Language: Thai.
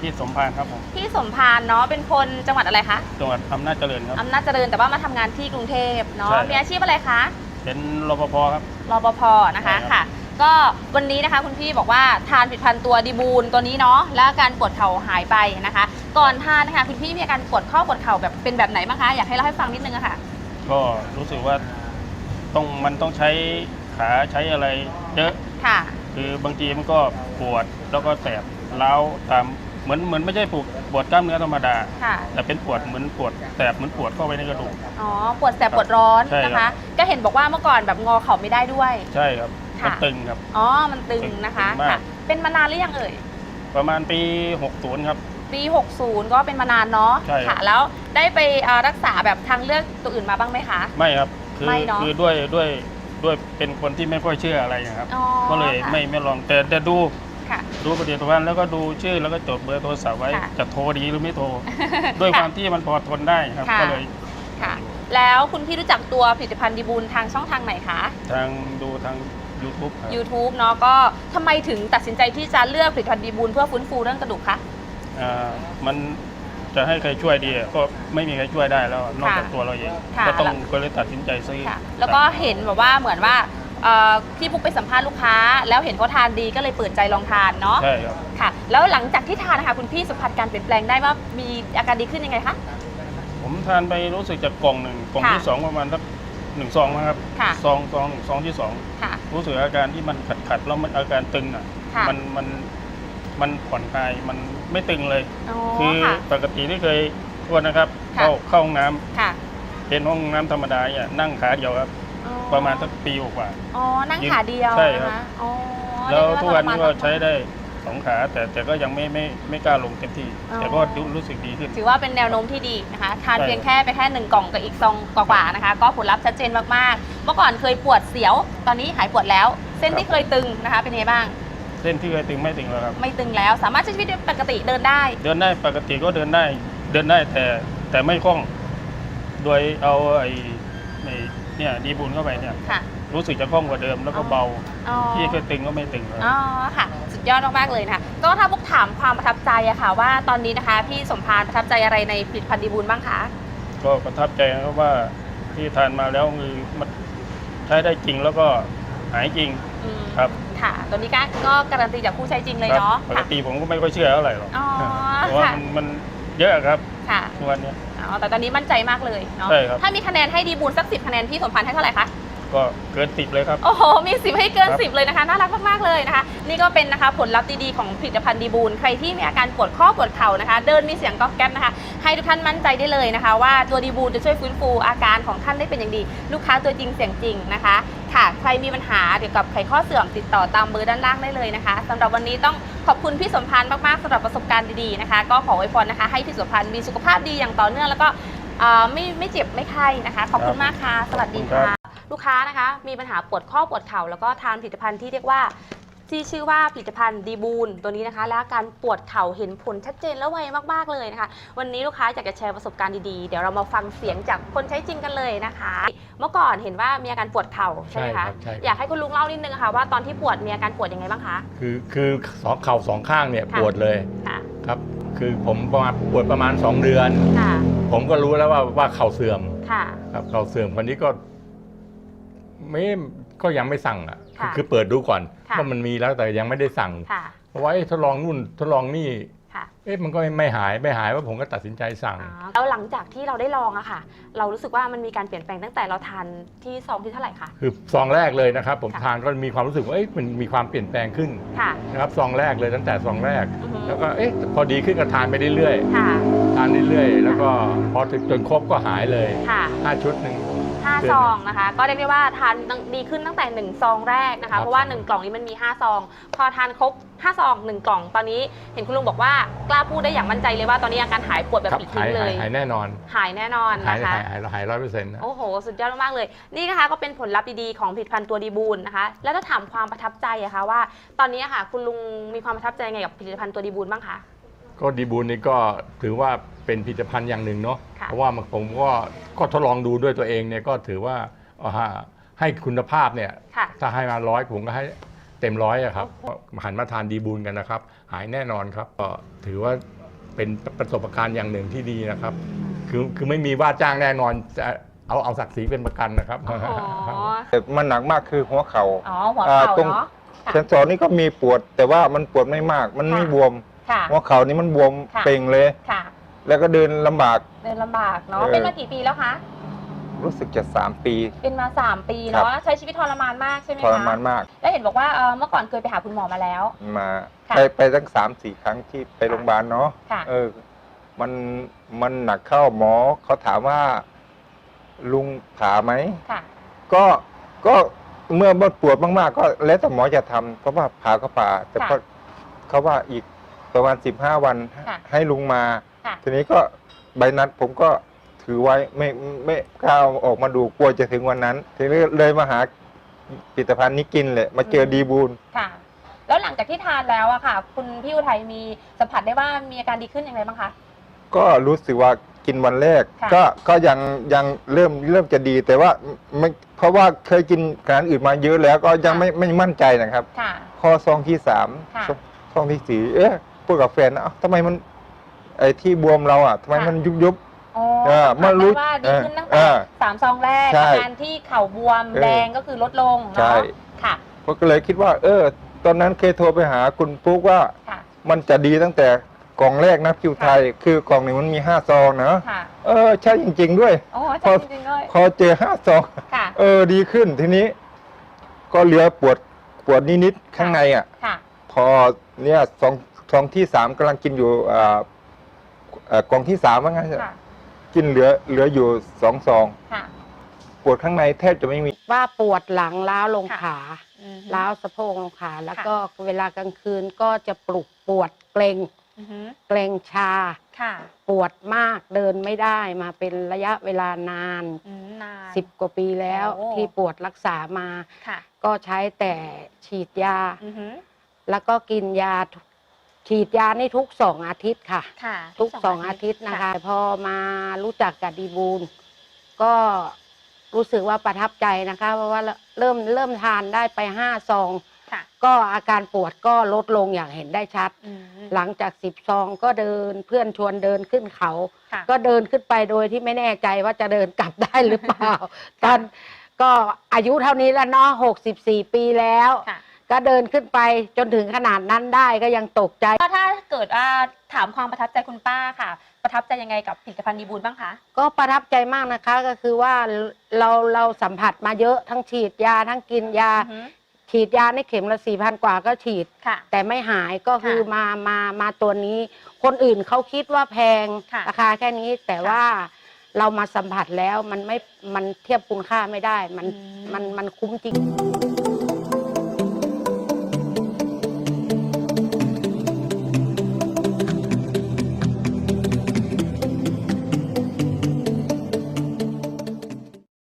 ที่สมพานครับผมพี่สมพานเนาะเป็นคนจังหวัดอะไรคะจังหวัดอำนาจเจริญครับ อำนาจเจริญแต่ว่ามาทำงานที่กรุงเทพเนาะใช่ครับมีอาชีพอะไรคะเป็นรปภครับ รปภนะคะใช่ครับ ค่ะ ก็วันนี้นะคะคุณพี่บอกว่าทานผลิตภัณฑ์ตัวดีบูนตัวนี้เนาะแล้วอาการปวดเข่าหายไปนะคะ ก่อนทานนะคะคุณพี่มีอาการปวดข้อปวดเข่าแบบเป็นแบบไหนบ้างคะอยากให้เล่าให้ฟังนิดนึงอะค่ะ ก็รู้สึกว่าต้องมันต้องใช้ขาใช้อะไรเยอะค่ะ คือบางทีมันก็ปวดแล้วก็แสบเล้าวตามเห มือนเหมือนไม่ใช่ปวดปวดกล้ามเนื้อธรรมดา ค่ะ แต่เป็นปวดเหมือนปวดแสบเหมือนปวดเข้าไปในกระดูก อ๋อ ปวดแสบปวดร้อนใช่ครับ นะคะ ก็เห็นบอกว่าเมื่อก่อนแบบงอเข่าไม่ได้ด้วย ใช่ครับค่ะ มันตึงครับ อ๋อ มันตึงนะคะตึงมาก ค่ะเป็นมานานหรือยังเอ่ย ประมาณปี 60 ครับ ปี 60 ก็เป็นมานานเนาะ ใช่ครับ ค่ะ แล้วได้ไปเอ่อรักษาแบบทางเลือกตัวอื่นมาบ้างไหมคะ ไม่ครับ คือไม่เนอะ คือด้วยด้วยด้วยเป็นคนที่ไม่ค่อยเชื่ออะไรนะครับ อ๋อก็เลยค่ะ ไม่ไม่ลองแต่แต่ดู ค่ะดูปฏิทินแล้วก็ดูชื่อแล้วก็จดเบอร์โทรศัพท์ไว้ค่ะจะโทรดีหรือไม่โทร ด้วยความที่มันพอทนได้ครับ ค่ะ ก็เลยค่ะ แล้วคุณพี่รู้จักตัวผลิตภัณฑ์ดีบูลทางช่องทางไหนคะ ทางดูทาง YouTube ครับ YouTube เนาะก็ทำไมถึงตัดสินใจที่จะเลือกผลิตภัณฑ์ดีบูลเพื่อฟื้นฟูเรื่องกระดูกคะ อ่ามันจะให้ใครช่วยดีอะก็ไม่มีใครช่วยได้แล้วนอกจากตัวเราเองค่ะ ก็ต้องก็เลยตัดสินใจซื้อค่ะ แล้วก็เห็นแบบว่าเหมือนว่า เอ่อพี่ปุ๊กไปสัมภาษณ์ลูกค้า แล้วเห็นเขาทานดีก็เลยเปิดใจลองทานเนาะใช่ครับค่ะ แล้วหลังจากที่ทานนะคะคุณพี่สัมผัสการเปลี่ยนแปลงได้ว่ามีอาการดีขึ้นยังไงคะผมทานไปรู้สึกจากกล่องหนึ่งกล่องค่ะที่สองประมาณสักหนึ่งซองนะครับค่ะซองซองหนึ่งซองที่สองค่ะรู้สึกอาการที่มันขัดขัดๆแล้วมันอาการตึงอะค่ะมันมันมันผ่อนคลายมันไม่ตึงเลยอ๋อคือค่ะปกติที่เคยโทษนะครับค่ะเข้าเข้าห้องน้ำค่ะเป็นห้องน้ำธรรมดาเนี่ยนั่งขาเดียวครับ อ๋อประมาณสักปีกว่า อ๋อนั่งขาเดียวใช่ครับ นะคะอ๋อแล้วเรียทุกวันนี้ก็าทรมใช้ได้สองขาแต่แต่ก็ยังไม่ไม่ไม่กล้าลงเต็มที่อ๋อแต่ก็รู้รู้สึกดีขึ้น ถือว่าเป็นแนวโน้มที่ดีนะคะ ทานใช่ เพียงแค่ไปแค่หนึ่งกล่องกับอีกซองกว่าๆนะคะ ก็ผลลัพธ์ชัดเจนมากๆ เมื่อก่อนเคยปวดเสียว ตอนนี้หายปวดแล้ว เส้นที่เคยตึงนะคะ เป็นไงบ้าง เส้นที่เคยตึงไม่ตึงแล้วครับ ไม่ตึงแล้ว สามารถใช้ชีวิตได้ปกติเดินได้ เดินได้ปกติก็เดินได้เดินได้แต่แต่ไม่คล่อง โดยเอาไอ้ ไอ้เนี่ยดีบุญเข้าไปเนี่ยค่ะ รู้สึกจะคล่องกว่าเดิมแล้วก็เบาอ๋อ ที่เคยตึงก็ไม่ตึงแล้ว อ๋อค่ะ สุดยอดมากๆเลยนะคะก็ถ้าพวกถามความประทับใจอะค่ะ ว่าตอนนี้นะคะ พี่สมพานประทับใจอะไรในผลิตภัณฑ์ดีบูลบ้างคะ ก็ประทับใจนะครับว่าที่ทานมาแล้วคือมันใช้ได้จริงแล้วก็หายจริงอืมครับค่ะตัวนี้ก็ก็การันตีจากผู้ใช้จริงเลยครัเนาะปกค่ะติผมก็ไม่ค่อยเชื่อเท่าไหร่หรอกอ๋อเพราะว่าค่ะมันมันเยอะครับค่ะ ทุกวันเนี้ยอ๋อ แต่ตอนนี้มั่นใจมากเลยเนาะใช่ครับ ถ้ามีคะแนนให้ดีบูลสักสิบคะแนนพี่สมพันธ์ให้เท่าไหร่คะ ก็เกินติดเลยครับ โอ้โห มีสิบให้เกินครับสิบเลยนะคะ น่ารักมากๆเลยนะคะ นี่ก็เป็นนะคะผลลัพธ์ดีๆของผลิตภัณฑ์ดีบูล ใครที่มีอาการปวดข้อปวดเข่านะคะ เดินมีเสียงก๊อบแก๊บนะคะ ให้ทุกท่านมั่นใจได้เลยนะคะ ว่าตัวดีบูลจะช่วยฟื้นฟูอาการของท่านได้เป็นอย่างดี ลูกค้าตัวจริงเสียงจริงนะคะ ค่ะ ใครมีปัญหาเกี่ยวกับไขข้อเสื่อมติดต่อตามเบอร์ด้านล่างได้เลยนะคะสำหรับวันนี้ต้องขอบคุณพี่สมพันธ์มากๆสำหรับประสบการณ์ดีๆนะคะ ก็ขอไว้พรนะคะ ให้พี่สมพันธ์มีสุขภาพดีอย่างต่อเนื่องแล้วก็เอ่อไม่ไม่เจ็บไม่ไข้นะคะ ขอบคุณมากค่ะ สวัสดีขอบคุณครัค่ะบ ลูกค้านะคะ มีปัญหาปวดข้อปวดเข่าแล้วก็ทานผลิตภัณฑ์ที่เรียกว่าที่ชื่อว่าผลิตภัณฑ์ดีบูนตัวนี้นะคะ และอาการปวดเข่าเห็นผลชัดเจนและไวมากๆเลยนะคะ วันนี้ลูกค้าอยากจะแชร์ประสบการณ์ดีๆ เดี๋ยวเรามาฟังเสียงจากคนใช้จริงกันเลยนะคะ เมื่อก่อนเห็นว่ามีอาการปวดเข่าใช่ไหมใช่ครัคะบใช่ครับอยากให้คุณลุงเล่านิดนึงค่ะว่าตอนที่ปวดมีอาการปวดยังไงบ้างคะคือคือสองเข่าสองข้างเนี่ยค่ะปวดเลยค่ะครับ คือผมประมาณปวดประมาณ 2 เดือน ค่ะผมก็รู้แล้วว่าว่าเข่าเสื่อมค่ะครับเข่าเสื่อมคนนี้ก็ ไม่ก็ยังไม่สั่งอะค่ะคือเปิดดูก่อนค่ะ ว่ามันมีแล้วแต่ยังไม่ได้สั่งค่ะ เพราะว่าเอ๊ะทดลองนู่นทดลองนี่ค่ะ เอ๊ะมันก็ไม่หายไม่หายว่าผมก็ตัดสินใจสั่ง อ๋อแล้วหลังจากที่เราได้ลองอะค่ะ เรารู้สึกว่ามันมีการเปลี่ยนแปลงตั้งแต่เราทานที่ซองที่เท่าไหร่คะ คือซองแรกเลยนะครับ ผมค่ะ ทานก็มีความรู้สึกว่าเอ๊ะมันมีความเปลี่ยนแปลงขึ้นค่ะนะครับซองแรกเลยตั้งแต่ซองแรก อือฮึแล้วก็เอ๊ะพอดีขึ้นก็ทานไปเรื่อยๆค่ะทานเรื่อยๆแล้วก็พอถึงจนครบก็หายเลยค่ะ5ชุดหนึ่ง ห้าเดือนซองนะคะ ก็เรียกได้ว่าทานดีขึ้นตั้งแต่ 1 ซองแรกนะครัคะ บ เพราะว่า 1 กล่องนี้มันมี 5 ซอง พอทานครบ 5 ซอง 1 กล่อง ตอนนี้เห็นคุณลุงบอกว่ากล้าพูดได้อย่างมั่นใจเลยว่าตอนนี้อาการหายปวดแบบครับปลิดหาทิ้ยงเลหายย หายแน่นอน หายแน่นอนหายนะคะ หายหายหายร้อยเปอร์เซ็นต์นะ โอ้โห สุดยอดมากๆเลย นี่นะคะก็เป็นผลลัพธ์ดีๆ ของผลิตภัณฑ์ตัวดีบูลนะคะ แล้วถ้าถามความประทับใจอะคะว่า ตอนนี้อะค่ะ คุณลุงมีความประทับใจยังไงกับผลิตภัณฑ์ตัวดีบูลบ้างคะ ก็ดีบูลนี่ก็ถือว่า เป็นผลิตภัณฑ์อย่างหนึ่งเนาะค่ะ เพราะว่ามันผมก็ก็ทดลองดูด้วยตัวเองเนี่ยก็ถือว่าเอาฮะให้คุณภาพเนี่ยค่ะ ถ้าให้มาร้อยผมก็ให้เต็มร้อยอะครับหันมาทานดีบูลกันนะครับ หายแน่นอนครับก็ถือว่าเป็นประสบการณ์อย่างหนึ่งที่ดีนะครับ คือคือไม่มีว่าจ้างแน่นอนจะเอาเอาศักดิ์ศรีเป็นประกันนะครับ อ๋อ แต่มันหนักมากคือหัวเขาอ๋่าอหัวเข่าอ่าตรงเนาะ ค่ะเซนสอนนี่ก็มีปวด แต่ว่ามันปวดไม่มาก มันไม่ค่ะ บวม ค่ะ หัวเข่านี่มันบวมค่ะ เป่งเลย ค่ะ แล้วก็เดินลำบาก เดินลำบากเนาะ เออ เป็นมากี่ปีแล้วคะ รู้สึกจะสามปี เป็นมา 3 ปีครัเนาะบใช้ชีวิตทรมานมากใช่ไหมทคะรมานมากแล้วเห็นบอกว่าเอ่อเมื่อก่อนเคยไปหาคุณหมอมาแล้ว มาค่ะ ไปไปตั้งสามสี่ครั้งที่ไปโรงพยาบาลเนาะค่ะ เออ มันมันหนักเข้าหมอเขาถามว่า ลุงผ่าไหม ค่ะ ก็ก็เมื่อมันปวดมากๆ ก็แล้วแต่หมอจะทำเพราะว่าผ่าก็ผ่า แต่ค่ะก็เขาว่าอีกประมาณสิบห้าวันค่ะ ให้ลุงมา ค่ะ ทีนี้ก็ใบนัดผมก็ถือไว้ไม่ไม่กล้าเอาออกมาดูกลัวจะถึงวันนั้น ทีนี้เลยมาหาผลิตภัณฑ์นี้กินเลยมาเจอดีบูลค่ะ แล้วหลังจากที่ทานแล้วอะค่ะ คุณพี่อุทัยมีสัมผัสได้ว่ามีอาการดีขึ้นอย่างไรบ้างคะ ก็รู้สึกว่ากินวันแรก ค่ะ ก็ก็ยังยังเริ่มเริ่มจะดีแต่ว่าไม่เพราะว่าเคยกินอาหารอื่นมาเยอะแล้วก็ยังไม่ไม่มั่นใจนะครับ ค่ะ ข้อซองที่สามค่ะ ซองที่สี่เอ๊ะพูดกับแฟนนะเอ้าทำไมมัน ไอ้ที่บวมเราอะทำไมค่ะ มันยุบยุบ อ๋อเออสัมผัสเมื่อรู้ได้ว่าดีขึ้นตั้งเอแต่อสามซองแรกใช่อาการที่เข่าบวมเออแดงก็คือลดลงใช่ เนาะค่ะผมก็เลยคิดว่า เออ ตอนนั้นเคยโทรไปหาคุณปุ๊กว่าค่ะมันจะดีตั้งแต่กล่องแรกนะคิวไทย คือกล่องหนึ่งมันมีห้าซองนะค่ะเออใช่จริง ๆ ด้วย โอ้พใช่อจริงๆเลยพอเจอห้าซอง ค่ะเออดีขึ้นทีนี้ ก็เหลือปวดปวดนิดๆข้างในอะ ค่ะ พอเนี่ยซองซองที่สามกำลังกินอยู่อ่า เอ่อกล่องที่สามว่างั้นเถอะค่ะกินเหลือเหลืออยู่สองซอง ค่ะปวดข้างในแทบจะไม่มี ว่าปวดหลังล้าวลงค่ะขาอืมล้าวสะโพกลงขาแล้วค่ะ ก็เวลากลางคืนก็จะปลุกปวดเกรงอือฮึเกรงชา ค่ะปวดมากเดินไม่ได้มาเป็นระยะเวลานานอืมนาน สิบกว่าปีแล้วโอ้ ที่ปวดรักษามา ค่ะก็ใช้แต่ฉีดยา อือฮึแล้วก็กินยาทุก ฉีดยานี่ทุกสองอาทิตย์ค่ะ ค่ะทุกสองอาทิตย์นะคะ พอมารู้จักกับดีบูลก็รู้สึกว่าประทับใจนะคะ เพราะว่าเริ่มเริ่มทานได้ไปห้าซองค่ะก็อาการปวดก็ลดลงอย่างเห็นได้ชัด อืม หลังจากสิบซองก็เดินเพื่อนชวนเดินขึ้นเขา ค่ะ ก็เดินขึ้นไปโดยที่ไม่แน่ใจว่าจะเดินกลับได้หรือเปล่า ตอนก็อายุเท่านี้แล้วเนาะหกสิบสี่ปีแล้ว ค่ะ ก็เดินขึ้นไปจนถึงขนาดนั้นได้ก็ยังตกใจ ก็ถ้าเกิดว่าถามความประทับใจคุณป้าค่ะ ประทับใจยังไงกับผลิตภัณฑ์ดีบูลบ้างคะ ก็ประทับใจมากนะคะก็คือว่าเราเราสัมผัสมาเยอะทั้งฉีดยาทั้งกินยาอือฮึฉีดยาในเข็มละสี่พันกว่าก็ฉีด ค่ะ แต่ไม่หายก็คือค่ะมามามาตัวนี้ คนอื่นเขาคิดว่าแพงค่ะ ราคาแค่นี้แต่ค่ะว่าเรามาสัมผัสแล้วมันไม่มันเทียบคุณค่าไม่ได้ มันอืมมันมันคุ้มจริง